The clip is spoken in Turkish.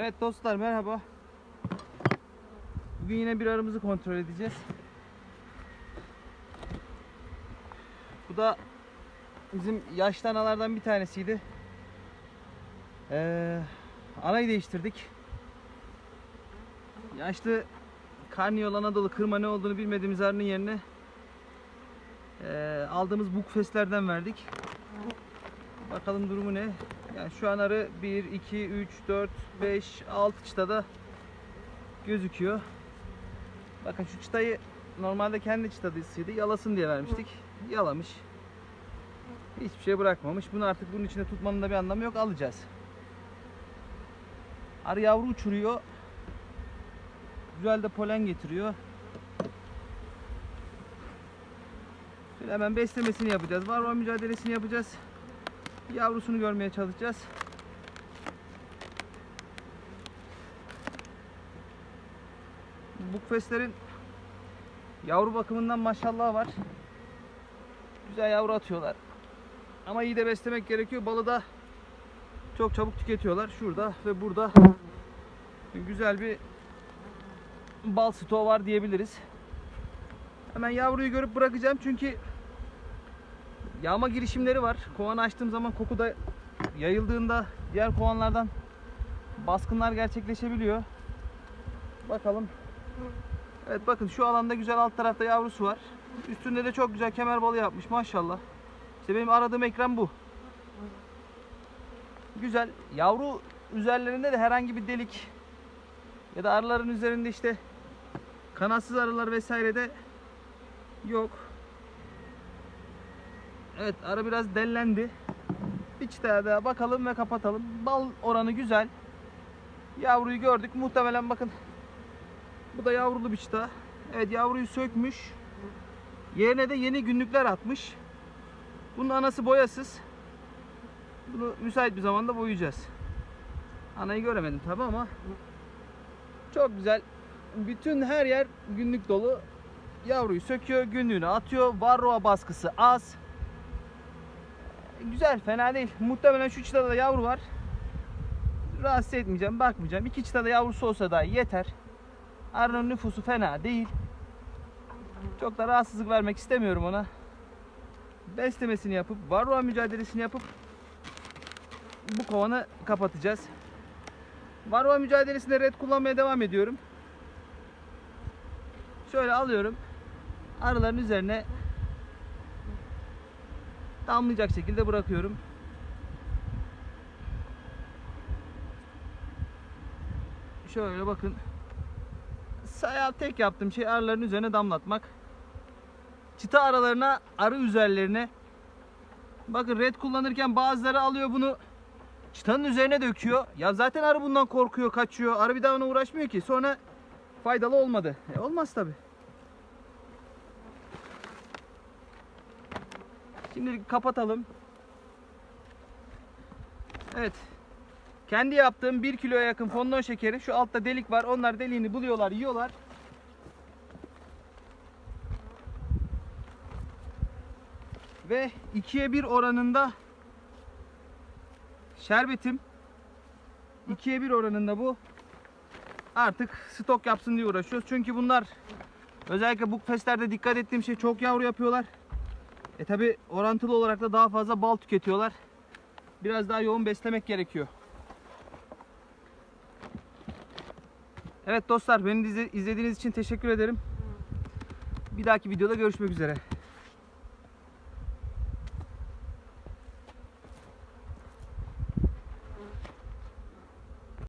Evet dostlar merhaba. Bugün yine bir arımızı kontrol edeceğiz. Bu da bizim yaşlı analardan bir tanesiydi. Ee, anayı değiştirdik. Yaşlı Karniyol Anadolu kırma ne olduğunu bilmediğimiz arının yerine ee, aldığımız bukfeslerden verdik. Bakalım durumu ne? Yani şu an arı 1, 2, 3, 4, 5, 6 çıtada gözüküyor. Bakın şu çıtayı normalde kendi çıtadısıydı. Yalasın diye vermiştik. Yalamış. Hiçbir şey bırakmamış. Bunu artık bunun içinde tutmanın da bir anlamı yok. Alacağız. Arı yavru uçuruyor. Güzel de polen getiriyor. Şöyle hemen beslemesini yapacağız. Varroa mücadelesini yapacağız. Yavrusunu görmeye çalışacağız. Bukfeslerin yavru bakımından maşallah var. Güzel yavru atıyorlar. Ama iyi de beslemek gerekiyor. Balı da çok çabuk tüketiyorlar. Şurada ve burada güzel bir bal stoğu var diyebiliriz. Hemen yavruyu görüp bırakacağım çünkü yağma girişimleri var. Kovanı açtığım zaman koku da yayıldığında diğer kovanlardan baskınlar gerçekleşebiliyor. Bakalım. Evet bakın şu alanda güzel alt tarafta yavrusu var. Üstünde de çok güzel kemer balı yapmış maşallah. İşte benim aradığım ekran bu. Güzel. Yavru üzerlerinde de herhangi bir delik ya da arıların üzerinde işte kanatsız arılar vesaire de yok. Evet arı biraz dellendi. Bir çıtaya daha bakalım ve kapatalım. Bal oranı güzel. Yavruyu gördük. Muhtemelen bakın. Bu da yavrulu bir çıta. Evet yavruyu sökmüş. Yerine de yeni günlükler atmış. Bunun anası boyasız. Bunu müsait bir zamanda boyayacağız. Anayı göremedim tabi ama çok güzel. Bütün her yer günlük dolu. Yavruyu söküyor, günlüğünü atıyor. Varroa baskısı az. Güzel, fena değil. Muhtemelen şu çıtada da yavru var. Rahatsız etmeyeceğim, bakmayacağım. İki çıtada yavrusu olsa da yeter. Arının nüfusu fena değil. Çok da rahatsızlık vermek istemiyorum ona. Beslemesini yapıp, varroa mücadelesini yapıp bu kovanı kapatacağız. Varroa mücadelesinde red kullanmaya devam ediyorum. Şöyle alıyorum. Arıların üzerine damlayacak şekilde bırakıyorum. Şöyle bakın. Sayal tek yaptığım şey arıların üzerine damlatmak. Çıta aralarına, arı üzerlerine. Bakın red kullanırken bazıları alıyor bunu çıtanın üzerine döküyor. Ya zaten arı bundan korkuyor, kaçıyor. Arı bir daha ona uğraşmıyor ki. Sonra faydalı olmadı. E olmaz tabi. Şimdi kapatalım. Evet. Kendi yaptığım 1 kiloya yakın fondon şekeri. Şu altta delik var. Onlar deliğini buluyorlar, yiyorlar. Ve 2'ye 1 oranında şerbetim 2'ye 1 oranında bu. Artık stok yapsın diye uğraşıyoruz. Çünkü bunlar özellikle bu festlerde dikkat ettiğim şey çok yavru yapıyorlar. E tabi orantılı olarak da daha fazla bal tüketiyorlar. Biraz daha yoğun beslemek gerekiyor. Evet dostlar beni izlediğiniz için teşekkür ederim. Bir dahaki videoda görüşmek üzere.